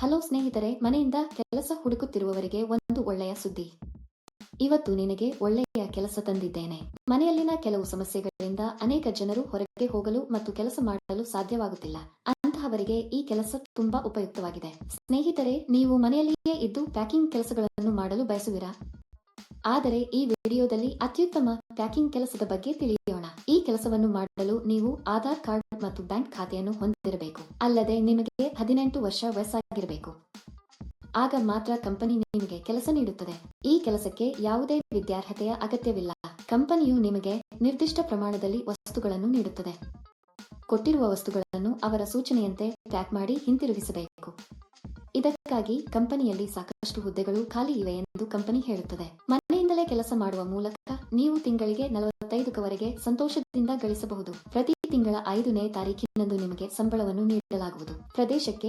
Hello ಸ್ನೇಹಿತರೆ, ಮನೆಯಿಂದ ಕೆಲಸ ಹುಡುಕುತ್ತಿರುವವರಿಗೆ ಒಂದು ಒಳ್ಳೆಯ ಸುದ್ದಿ. ಇವತ್ತು ನಿನಗೆ ಒಳ್ಳೆಯ ಕೆಲಸ ತಂದಿದ್ದೇನೆ. ಮನೆಯಲ್ಲಿನ ಕೆಲವು ಸಮಸ್ಯೆಗಳಿಂದ ಅನೇಕ ಜನರು ಹೊರಗೆ ಹೋಗಲು ಮತ್ತು ಕೆಲಸ ಮಾಡಲು ಸಾಧ್ಯವಾಗುತ್ತಿಲ್ಲ. ಅಂತಹವರಿಗೆ ಈ ಕೆಲಸ ತುಂಬಾ ಉಪಯುಕ್ತವಾಗಿದೆ. ಸ್ನೇಹಿತರೆ, ನೀವು ಮನೆಯಲ್ಲಿಯೇ ಇದ್ದು ಪ್ಯಾಕಿಂಗ್ ಕೆಲಸಗಳನ್ನು ಮಾಡಲು ಬಯಸುವಿರಾ? ಆದರೆ ಈ ವಿಡಿಯೋದಲ್ಲಿ ಅತ್ಯುತ್ತಮ ಪ್ಯಾಕಿಂಗ್ ಕೆಲಸದ ಬಗ್ಗೆ ತಿಳಿಯೋಣ. ಈ ಕೆಲಸವನ್ನು ಮಾಡಲು ನೀವು ಆಧಾರ್ ಕಾರ್ಡ್ ಮತ್ತು ಬ್ಯಾಂಕ್ ಖಾತೆಯನ್ನು ಹೊಂದಿರಬೇಕು. ಅಲ್ಲದೆ ನಿಮಗೆ ಹದಿನೆಂಟು ವರ್ಷ ವಯಸ್ಸಾಗಿರಬೇಕು ಆಗ ಮಾತ್ರ ಕಂಪನಿ ನಿಮಗೆ ಕೆಲಸ ನೀಡುತ್ತದೆ. ಈ ಕೆಲಸಕ್ಕೆ ಯಾವುದೇ ವಿದ್ಯಾರ್ಹತೆಯ ಅಗತ್ಯವಿಲ್ಲ. ಕಂಪನಿಯು ನಿಮಗೆ ನಿರ್ದಿಷ್ಟ ಪ್ರಮಾಣದಲ್ಲಿ ವಸ್ತುಗಳನ್ನು ನೀಡುತ್ತದೆ. ಕೊಟ್ಟಿರುವ ವಸ್ತುಗಳನ್ನು ಅವರ ಸೂಚನೆಯಂತೆ ಪ್ಯಾಕ್ ಮಾಡಿ ಹಿಂತಿರುಗಿಸಬೇಕು. ಇದಕ್ಕಾಗಿ ಕಂಪನಿಯಲ್ಲಿ ಸಾಕಷ್ಟು ಹುದ್ದೆಗಳು ಖಾಲಿ ಇವೆ ಎಂದು ಕಂಪನಿ ಹೇಳುತ್ತದೆ. ಮನೆಯಿಂದಲೇ ಕೆಲಸ ಮಾಡುವ ಮೂಲಕ ನೀವು ತಿಂಗಳಿಗೆ ನಲವತ್ತೈದಕವರೆಗೆ ಸಂತೋಷದಿಂದ ಗಳಿಸಬಹುದು. ಪ್ರತಿ ತಿಂಗಳ ಐದನೇ ತಾರೀಕಿನಂದು ನಿಮಗೆ ಸಂಬಳವನ್ನು ನೀಡಲಾಗುವುದು. ಪ್ರದೇಶಕ್ಕೆ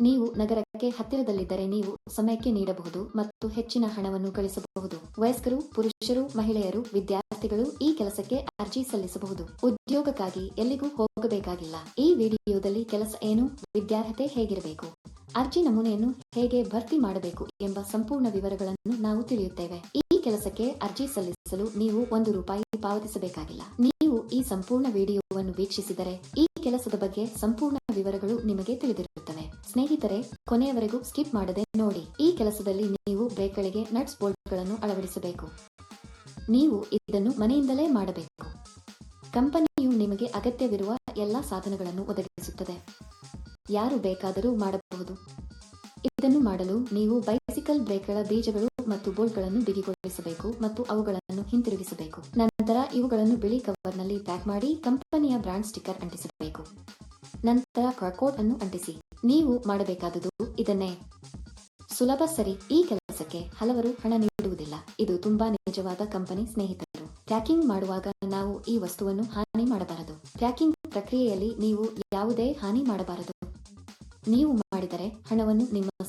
ನೀವು ನಗರಕ್ಕೆ ಹತ್ತಿರದಲ್ಲಿದ್ದರೆ ನೀವು ಸಮಯಕ್ಕೆ ನೀಡಬಹುದು ಮತ್ತು ಹೆಚ್ಚಿನ ಹಣವನ್ನು ಗಳಿಸಬಹುದು ವಯಸ್ಕರು, ಪುರುಷರು, ಮಹಿಳೆಯರು, ವಿದ್ಯಾರ್ಥಿಗಳು ಈ ಕೆಲಸಕ್ಕೆ ಅರ್ಜಿ ಸಲ್ಲಿಸಬಹುದು. ಉದ್ಯೋಗಕ್ಕಾಗಿ ಎಲ್ಲಿಗೂ ಹೋಗಬೇಕಾಗಿಲ್ಲ. ಈ ವಿಡಿಯೋದಲ್ಲಿ ಕೆಲಸ ಏನು, ವಿದ್ಯಾರ್ಹತೆ ಹೇಗಿರಬೇಕು, ಅರ್ಜಿ ನಮೂನೆಯನ್ನು ಹೇಗೆ ಭರ್ತಿ ಮಾಡಬೇಕು ಎಂಬ ಸಂಪೂರ್ಣ ವಿವರಗಳನ್ನು ನಾವು ತಿಳಿಯುತ್ತೇವೆ. ಈ ಕೆಲಸಕ್ಕೆ ಅರ್ಜಿ ಸಲ್ಲಿಸಲು ನೀವು ಒಂದು ರೂಪಾಯಿ ಪಾವತಿಸಬೇಕಾಗಿಲ್ಲ. ನೀವು ಈ ಸಂಪೂರ್ಣ ವಿಡಿಯೋವನ್ನು ವೀಕ್ಷಿಸಿದರೆ ಈ ಕೆಲಸದ ಬಗ್ಗೆ ಸಂಪೂರ್ಣ ವಿವರಗಳು ನಿಮಗೆ ತಿಳಿದಿರುತ್ತವೆ. ಸ್ನೇಹಿತರೆ, ಕೊನೆಯವರೆಗೂ ಸ್ಕಿಪ್ ಮಾಡದೆ ನೋಡಿ. ಈ ಕೆಲಸದಲ್ಲಿ ನೀವು ಬ್ರೇಕ್ಗಳಿಗೆ ನಟ್ಸ್ ಬೋಲ್ಟ್ಗಳನ್ನು ಅಳವಡಿಸಬೇಕು. ನೀವು ಇದನ್ನು ಮನೆಯಿಂದಲೇ ಮಾಡಬೇಕು. ಕಂಪನಿಯು ನಿಮಗೆ ಅಗತ್ಯವಿರುವ ಎಲ್ಲಾ ಸಾಧನಗಳನ್ನು ಒದಗಿಸುತ್ತದೆ. ಯಾರು ಬೇಕಾದರೂ ಮಾಡಬಹುದು. ಇದನ್ನು ಮಾಡಲು ನೀವು ಬೈಸಿಕಲ್ ಬ್ರೇಕ್ಗಳ ಬೀಜಗಳು ಮತ್ತು ಬೋಲ್ಟ್ಗಳನ್ನು ಬಿಗಿಗೊಳಿಸಬೇಕು ಮತ್ತು ಅವುಗಳನ್ನು ಹಿಂತಿರುಗಿಸಬೇಕು. ನಂತರ ಇವುಗಳನ್ನು ಬಿಳಿ ಕವರ್ನಲ್ಲಿ ಪ್ಯಾಕ್ ಮಾಡಿ ಕಂಪನಿಯ ಬ್ರಾಂಡ್ ಸ್ಟಿಕ್ಕರ್ ಅಂಟಿಸಬೇಕು. ನಂತರ ಕಾರ್ಕೋಡ್ ಅನ್ನು ಅಂಟಿಸಿ. ನೀವು ಮಾಡಬೇಕಾದುದು ಇದನ್ನೇ. ಸುಲಭ ಸರಿ. ಈ ಕೆಲಸಕ್ಕೆ ಹಲವರು ಹಣ ನೀಡುವುದಿಲ್ಲ. ಇದು ತುಂಬಾ ನಿಜವಾದ ಕಂಪನಿ ಸ್ನೇಹಿತರು. ಪ್ಯಾಕಿಂಗ್ ಮಾಡುವಾಗ ನಾವು ಈ ವಸ್ತುವನ್ನು ಹಾನಿ ಮಾಡಬಾರದು. ಪ್ಯಾಕಿಂಗ್ ಪ್ರಕ್ರಿಯೆಯಲ್ಲಿ ನೀವು ಯಾವುದೇ ಹಾನಿ ಮಾಡಬಾರದು. ನೀವು ಮಾಡಿದರೆ ಹಣವನ್ನು ನಿಮ್ಮ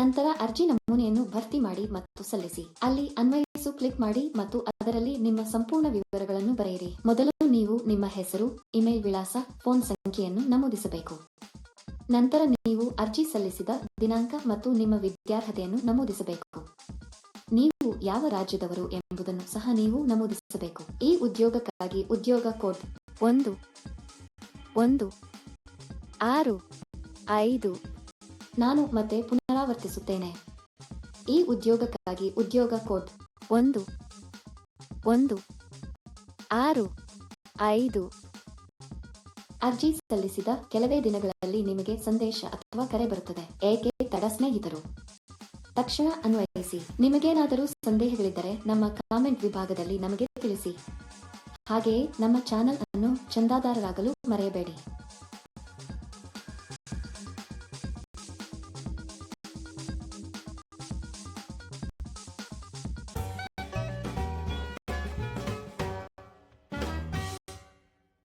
ನಂತರ ಅರ್ಜಿ ನಮೂನೆಯನ್ನು ಭರ್ತಿ ಮಾಡಿ ಮತ್ತು ಸಲ್ಲಿಸಿ. ಅಲ್ಲಿ ಅನ್ವಯಿಸು ಕ್ಲಿಕ್ ಮಾಡಿ ಮತ್ತು ಅದರಲ್ಲಿ ನಿಮ್ಮ ಸಂಪೂರ್ಣ ವಿವರಗಳನ್ನು ಬರೆಯಿರಿ. ಮೊದಲು ನೀವು ನಿಮ್ಮ ಹೆಸರು, ಇಮೇಲ್ ವಿಳಾಸ, ಫೋನ್ ಸಂಖ್ಯೆಯನ್ನು ನಮೂದಿಸಬೇಕು. ನಂತರ ನೀವು ಅರ್ಜಿ ಸಲ್ಲಿಸಿದ ದಿನಾಂಕ ಮತ್ತು ನಿಮ್ಮ ವಿದ್ಯಾರ್ಹತೆಯನ್ನು ನಮೂದಿಸಬೇಕು. ನೀವು ಯಾವ ರಾಜ್ಯದವರು ಎಂಬುದನ್ನು ಸಹ ನೀವು ನಮೂದಿಸಬೇಕು. ಈ ಉದ್ಯೋಗಕ್ಕಾಗಿ ಉದ್ಯೋಗ ಕೋಡ್ ಒಂದು ಒಂದು, ಆರು, ಐದು ನಾನು ಮತ್ತೆ ಪುನರಾವರ್ತಿಸುತ್ತೇನೆ ಈ ಉದ್ಯೋಗಕ್ಕಾಗಿ ಉದ್ಯೋಗ ಕೋಡ್ ಒಂದು ಒಂದು, ಆರು, ಐದು ಅರ್ಜಿ ಸಲ್ಲಿಸಿದ ಕೆಲವೇ ದಿನಗಳಲ್ಲಿ ನಿಮಗೆ ಸಂದೇಶ ಅಥವಾ ಕರೆ ಬರುತ್ತದೆ. ಏಕೆ ತಡ ಸ್ನೇಹಿತರು? ತಕ್ಷಣ ಅನ್ವಯಿಸಿ. ನಿಮಗೇನಾದರೂ ಸಂದೇಹಗಳಿದ್ದರೆ ನಮ್ಮ ಕಾಮೆಂಟ್ ವಿಭಾಗದಲ್ಲಿ ನಮಗೆ ತಿಳಿಸಿ. ಹಾಗೆಯೇ ನಮ್ಮ ಚಾನೆಲ್ ಅನ್ನು ಚಂದಾದಾರರಾಗಲು ಮರೆಯಬೇಡಿ.